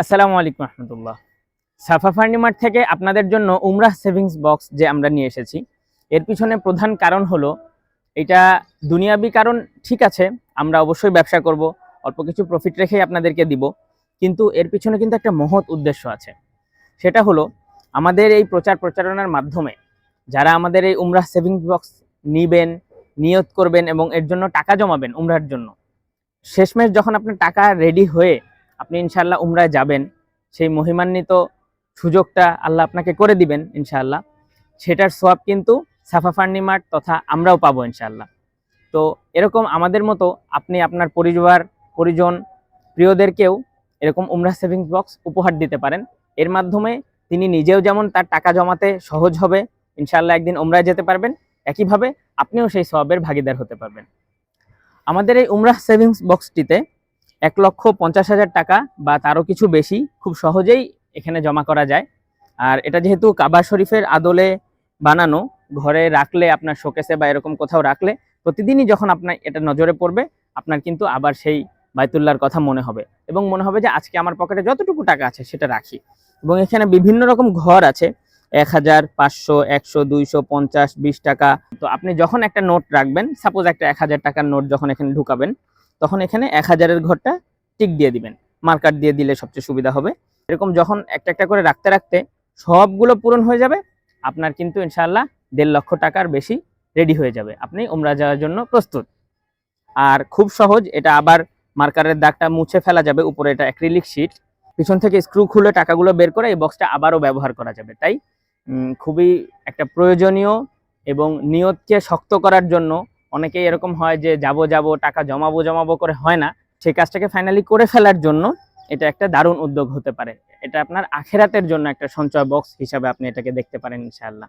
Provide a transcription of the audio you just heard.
আসসালামু আলাইকুম রহমতুল্লাহ। সাফা ফার্নিমার্ট থেকে আপনাদের জন্য উমরাহ সেভিংস বক্স যে আমরা নিয়ে এসেছি। এর পিছনে প্রধান কারণ হলো, এটা দুনিয়াবি কারণ ঠিক আছে, আমরা অবশ্যই ব্যবসা করব, অল্প কিছু প্রফিট রেখেই আপনাদেরকে দিব, কিন্তু এর পিছনে কিন্তু একটা মহৎ উদ্দেশ্য আছে। সেটা হলো, আমাদের এই প্রচার প্রচারণার মাধ্যমে যারা আমাদের এই উমরাহ সেভিংস বক্স নিবেন, নিয়ত করবেন এবং এর জন্য টাকা জমাবেন উমরার জন্য, শেষমেশ যখন আপনার টাকা রেডি হয়ে আপনি ইনশাল্লাহ উমরায় যাবেন। সেই মহিমান্বিত সুযোগটা আল্লাহ আপনাকে করে দিবেন ইনশাআল্লাহ। সেটার সোয়াব কিন্তু সাফা ফার্নিমার্ট তথা আমরাও পাবো ইনশাআল্লাহ। তো এরকম আমাদের মতো আপনি আপনার পরিবার, পরিজন, প্রিয়দেরকেও এরকম উমরা সেভিংস বক্স উপহার দিতে পারেন। এর মাধ্যমে তিনি নিজেও যেমন তার টাকা জমাতে সহজ হবে, ইনশাআল্লাহ একদিন উমরায় যেতে পারবেন, একইভাবে আপনিও সেই সওয়াবের ভাগিদার হতে পারবেন। আমাদের এই উমরাহ সেভিংস বক্সটিতে এক লক্ষ পঞ্চাশ হাজার টাকা বা তারও কিছু বেশি খুব সহজেই এখানে জমা করা যায়। আর এটা যেহেতু কাবা শরীফের আদলে বানানো, ঘরে রাখলে আপনার শোকেসে বা এরকম কোথাও রাখলে প্রতিদিনই যখন আপনার এটা নজরে পড়বে, আপনার কিন্তু আবার সেই বাইতুল্লাহর কথা মনে হবে। এবং মনে হবে যে আজকে আমার পকেটে যতটুকু টাকা আছে সেটা রাখি। এবং এখানে বিভিন্ন রকম ঘর আছে, এক হাজার পাঁচশো, একশো, দুইশো, পঞ্চাশ, বিশ টাকা। তো আপনি যখন একটা নোট রাখবেন সাপোজ একটা এক হাজার টাকার নোট যখন এখানে ঢুকাবেন তখন এখানে এক হাজারের ঘরটা টিক দিয়ে দিবেন। মার্কার দিয়ে দিলে সবচেয়ে সুবিধা হবে। এরকম যখন একটা একটা করে রাখতে রাখতে সবগুলো পূরণ হয়ে যাবে, আপনার কিন্তু ইনশাআল্লাহ দেড় লক্ষ টাকার বেশি রেডি হয়ে যাবে। আপনি উমরা যাওয়ার জন্য প্রস্তুত। আর খুব সহজ, এটা আবার মার্কারের দাগটা মুছে ফেলা যাবে, উপরে এটা অ্যাক্রিলিক শিট পিছন থেকে স্ক্রু খুলে টাকাগুলো বের করে এই বক্সটা আবারও ব্যবহার করা যাবে। তাই খুবই একটা প্রয়োজনীয় এবং নিয়তকে শক্ত করার জন্য অনেকেই এরকম হয় যে যাব যাব, টাকা জমাবো জমাবো করে হয় না। সেই কাজটাকে ফাইনালি করে ফেলার জন্য এটা একটা দারুণ উদ্যোগ হতে পারে। এটা আপনার আখেরাতের জন্য একটা সঞ্চয় বক্স হিসাবে আপনি এটাকে দেখতে পারেন ইনশাআল্লাহ।